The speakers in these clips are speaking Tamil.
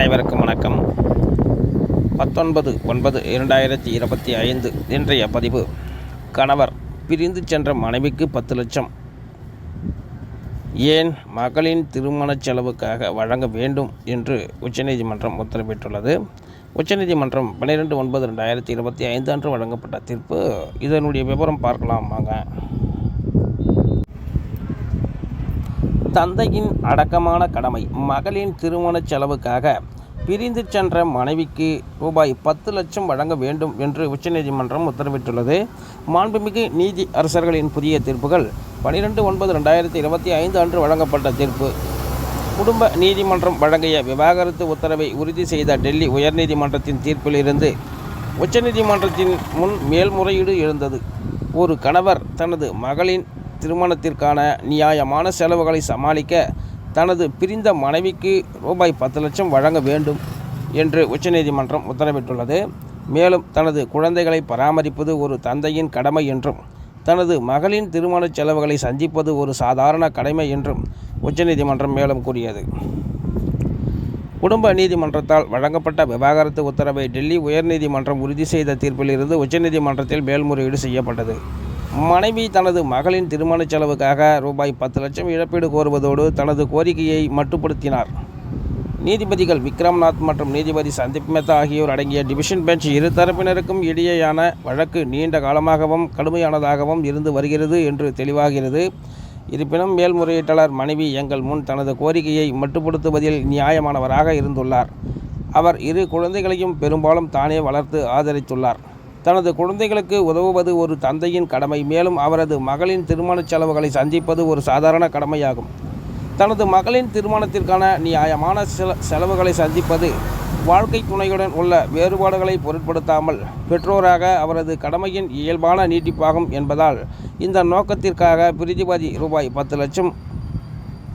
அனைவருக்கும் வணக்கம். பத்தொன்பது ஒன்பது இரண்டாயிரத்தி இருபத்தி ஐந்து இன்றைய பதிவு. கணவர் பிரிந்து சென்ற மனைவிக்கு பத்து லட்சம். ஏன் மகளின் திருமணச் செலவுக்காக வழங்க வேண்டும் என்று உச்சநீதிமன்றம் உத்தரவிட்டுள்ளது. உச்சநீதிமன்றம் பன்னிரெண்டு ஒன்பது ரெண்டாயிரத்தி இருபத்தி ஐந்து அன்று வழங்கப்பட்ட தீர்ப்பு. இதனுடைய விவரம் பார்க்கலாம் வாங்க. தந்தையின் அடக்கமான கடமை. மகளின் திருமணச் செலவுக்காக பிரிந்து சென்ற மனைவிக்கு ரூபாய் பத்து லட்சம் வழங்க வேண்டும் என்று உச்சநீதிமன்றம் உத்தரவிட்டுள்ளது. மாண்புமிகு நீதி அரசர்களின் புதிய தீர்ப்புகள் பனிரெண்டு ஒன்பது ரெண்டாயிரத்தி இருபத்தி ஐந்து அன்று வழங்கப்பட்ட தீர்ப்பு. குடும்ப நீதிமன்றம் வழங்கிய விவாகரத்து உத்தரவை உறுதி செய்த டெல்லி உயர்நீதிமன்றத்தின் தீர்ப்பிலிருந்து உச்சநீதிமன்றத்தின் முன் மேல்முறையீடு எழுந்தது. ஒரு கணவர் தனது மகளின் திருமணத்திற்கான நியாயமான செலவுகளை சமாளிக்க தனது பிரிந்த மனைவிக்கு ரூபாய் பத்து லட்சம் வழங்க வேண்டும் என்று உச்சநீதிமன்றம் உத்தரவிட்டுள்ளது. மேலும் தனது குழந்தைகளை பராமரிப்பது ஒரு தந்தையின் கடமை என்றும் தனது மகளின் திருமணச் செலவுகளை சந்திப்பது ஒரு சாதாரண கடமை என்றும் உச்சநீதிமன்றம் மேலும் கூறியது. குடும்ப நீதிமன்றத்தால் வழங்கப்பட்ட விவாகரத்து உத்தரவை டெல்லி உயர்நீதிமன்றம் உறுதி செய்த தீர்ப்பிலிருந்து உச்சநீதிமன்றத்தில் மேல்முறையீடு செய்யப்பட்டது. மனைவி தனது மகளின் திருமணச் செலவுக்காக ரூபாய் பத்து லட்சம் இழப்பீடு கோருவதோடு தனது கோரிக்கையை மட்டுப்படுத்தினார். நீதிபதிகள் விக்ரம்நாத் மற்றும் நீதிபதி சந்தீப் மேத்தா ஆகியோர் அடங்கிய டிவிஷன் பெஞ்ச் இரு தரப்பினருக்கும் இடையேயான வழக்கு நீண்ட காலமாகவும் கடுமையானதாகவும் இருந்து வருகிறது என்று தெளிவாகிறது. இருப்பினும் மேல்முறையீட்டாளர் மனைவி எங்கள் முன் தனது கோரிக்கையை மட்டுப்படுத்துவதில் நியாயமானவராக இருந்துள்ளார். அவர் இரு குழந்தைகளையும் பெரும்பாலும் தானே வளர்த்து ஆதரித்துள்ளார். தனது குழந்தைகளுக்கு உதவுவது ஒரு தந்தையின் கடமை மேலும் அவரது மகளின் திருமணச் செலவுகளை சந்திப்பது ஒரு சாதாரண கடமையாகும். தனது மகளின் திருமணத்திற்கான நியாயமான செல செலவுகளை சந்திப்பது வாழ்க்கை துணையுடன் உள்ள வேறுபாடுகளை பொருட்படுத்தாமல் பெற்றோராக அவரது கடமையின் இயல்பான நீட்டிப்பாகும் என்பதால் இந்த நோக்கத்திற்காக பிரிதிபதி ரூபாய் பத்து லட்சம்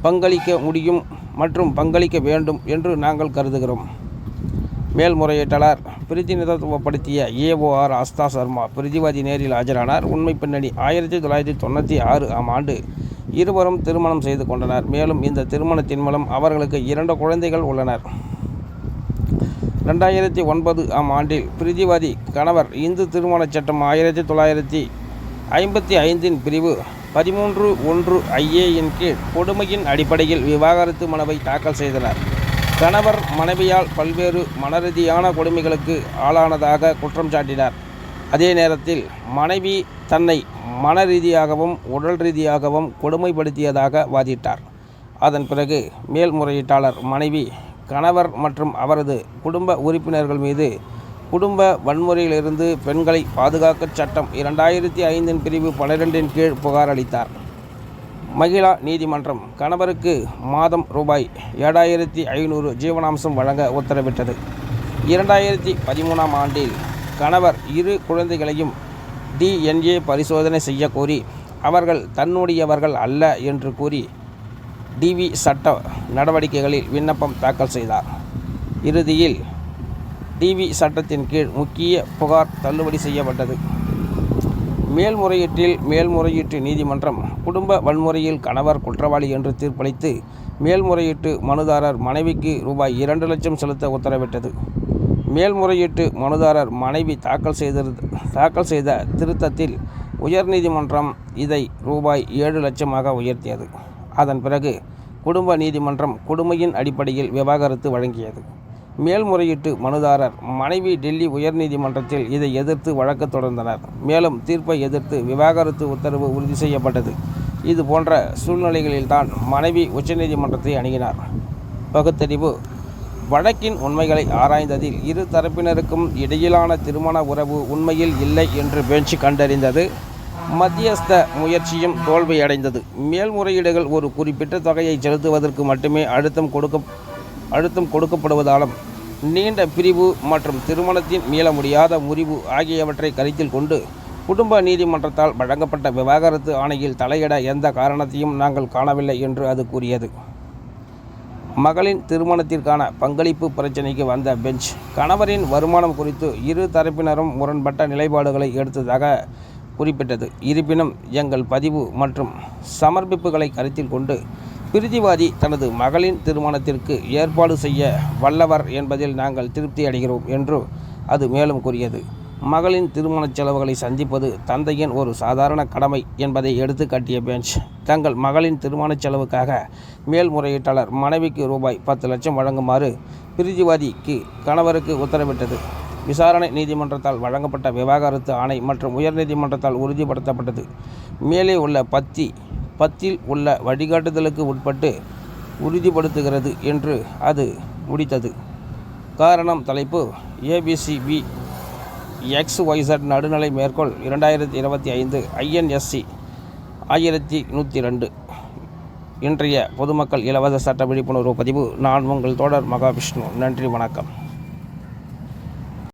பங்களிக்க முடியும் மற்றும் பங்களிக்க வேண்டும் என்று நாங்கள் கருதுகிறோம். மேல்முறையீட்டாளர் பிரதிநிதித்துவப்படுத்திய ஏஓஆர் ஆஸ்தா சர்மா பிரதிவாதி நேரில் ஆஜரானார். உண்மை பின்னணி ஆயிரத்தி தொள்ளாயிரத்தி தொண்ணூற்றி ஆறு ஆம் ஆண்டு இருவரும் திருமணம் செய்து கொண்டனர். மேலும் இந்த திருமணத்தின் மூலம் அவர்களுக்கு இரண்டு குழந்தைகள் உள்ளனர். ரெண்டாயிரத்தி ஒன்பது ஆம் ஆண்டில் பிரிதிவாதி கணவர் இந்து திருமணச் சட்டம் ஆயிரத்தி தொள்ளாயிரத்தி ஐம்பத்தி ஐந்தின் பிரிவு பதிமூன்று ஒன்று ஐஏயின் கீழ் கொடுமையின் அடிப்படையில் விவாகரத்து மனுவை தாக்கல் செய்தனர். கணவர் மனைவியால் பல்வேறு மனரீதியான கொடுமைகளுக்கு ஆளானதாக குற்றம் சாட்டினார். அதே நேரத்தில் மனைவி தன்னை மன ரீதியாகவும் உடல் ரீதியாகவும் கொடுமைப்படுத்தியதாக வாதிட்டார். அதன் பிறகு மேல்முறையீட்டாளர் மனைவி கணவர் மற்றும் அவரது குடும்ப உறுப்பினர்கள் மீது குடும்ப வன்முறையிலிருந்து பெண்களை பாதுகாக்க சட்டம் இரண்டாயிரத்தி ஐந்தின் பிரிவு பனிரெண்டின் கீழ் புகார் அளித்தார். மகிழா நீதிமன்றம் கணவருக்கு மாதம் ரூபாய் ஏழாயிரத்தி ஐநூறு ஜீவனாம்சம் வழங்க உத்தரவிட்டது. இரண்டாயிரத்தி பதிமூணாம் ஆண்டில் கணவர் இரு குழந்தைகளையும் டிஎன்ஏ பரிசோதனை செய்ய கோரி அவர்கள் தன்னுடையவர்கள் அல்ல என்று கூறி டிவி சட்ட நடவடிக்கைகளில் விண்ணப்பம் தாக்கல் செய்தார். இறுதியில் டிவி சட்டத்தின் கீழ் முக்கிய புகார் தள்ளுபடி செய்யப்பட்டது. மேல்முறையீட்டில் மேல்முறையீட்டு நீதிமன்றம் குடும்ப வன்முறையில் கணவர் குற்றவாளி என்று தீர்ப்பளித்து மேல்முறையீட்டு மனுதாரர் மனைவிக்கு ரூபாய் இரண்டு லட்சம் செலுத்த உத்தரவிட்டது. மேல்முறையீட்டு மனுதாரர் மனைவி தாக்கல் செய்த தாக்கல் செய்த திருத்தத்தில் உயர்நீதிமன்றம் இதை ரூபாய் ஏழு லட்சமாக உயர்த்தியது. அதன் பிறகு குடும்ப நீதிமன்றம் கொடுமையின் அடிப்படையில் விவாகரத்து வழங்கியது. மேல்முறையீட்டு மனுதாரர் மனைவி டெல்லி உயர்நீதிமன்றத்தில் இதை எதிர்த்து வழக்கு தொடர்ந்தனர். மேலும் தீர்ப்பை எதிர்த்து விவாகரத்து உத்தரவு உறுதி செய்யப்பட்டது. இது போன்ற சூழ்நிலைகளில்தான் மனைவி உச்சநீதிமன்றத்தை அணுகினார். பகுத்தறிவு. வழக்கின் உண்மைகளை ஆராய்ந்ததில் இரு தரப்பினருக்கும் இடையிலான திருமண உறவு உண்மையில் இல்லை என்று பெஞ்ச் கண்டறிந்தது. மத்தியஸ்த முயற்சியும் தோல்வியடைந்தது. மேல்முறையீடுகள் ஒரு குறிப்பிட்ட தொகையை செலுத்துவதற்கு மட்டுமே அழுத்தம் கொடுக்க அழுத்தம் கொடுக்கப்படுவதாலும் நீண்ட பிரிவு மற்றும் திருமணத்தின் மீள முடியாத முறிவு ஆகியவற்றை கருத்தில் கொண்டு குடும்ப நீதிமன்றத்தால் வழங்கப்பட்ட விவாகரத்து ஆணையில் தலையிட எந்த காரணத்தையும் நாங்கள் காணவில்லை என்று அது கூறியது. மகளின் திருமணத்திற்கான பங்களிப்பு பிரச்சினைக்கு வந்த பெஞ்ச் கணவரின் வருமானம் குறித்து இரு தரப்பினரும் முரண்பட்ட நிலைப்பாடுகளை எடுத்ததாக குறிப்பிட்டது. இருப்பினும் எங்கள் பதிவு மற்றும் சமர்ப்பிப்புகளை கருத்தில் கொண்டு பிரிதிவாதி தனது மகளின் திருமணத்திற்கு ஏற்பாடு செய்ய வல்லவர் என்பதில் நாங்கள் திருப்தி அடைகிறோம் என்று அது மேலும் கூறியது. மகளின் திருமணச் செலவுகளை சந்திப்பது தந்தையின் ஒரு சாதாரண கடமை என்பதை எடுத்துக்காட்டிய பெஞ்ச் தங்கள் மகளின் திருமணச் செலவுக்காக மேல்முறையீட்டாளர் மனைவிக்கு ரூபாய் பத்து லட்சம் வழங்குமாறு பிரிதிவாதிக்கு கணவருக்கு உத்தரவிட்டது. விசாரணை நீதிமன்றத்தால் வழங்கப்பட்ட விவாகரத்து ஆணை மற்றும் உயர்நீதிமன்றத்தால் உறுதிப்படுத்தப்பட்டது. மேலே உள்ள பத்தி பத்தில் உள்ள வழிகாட்டுதலுக்கு உட்பட்டு உறுதிப்படுத்துகிறது என்று அது முடித்தது. காரணம் தலைப்பு. ஏபிசிபி எக்ஸ் ஒய்சட் நடுநிலை மேற்கோள் இரண்டாயிரத்தி இருபத்தி ஐந்து ஐஎன்எஸ்சி ஆயிரத்தி நூற்றி ரெண்டு. இன்றைய பொதுமக்கள் இலவச சட்ட விழிப்புணர்வு பதிவு நான் உங்கள் தோழர் மகாவிஷ்ணு. நன்றி வணக்கம்.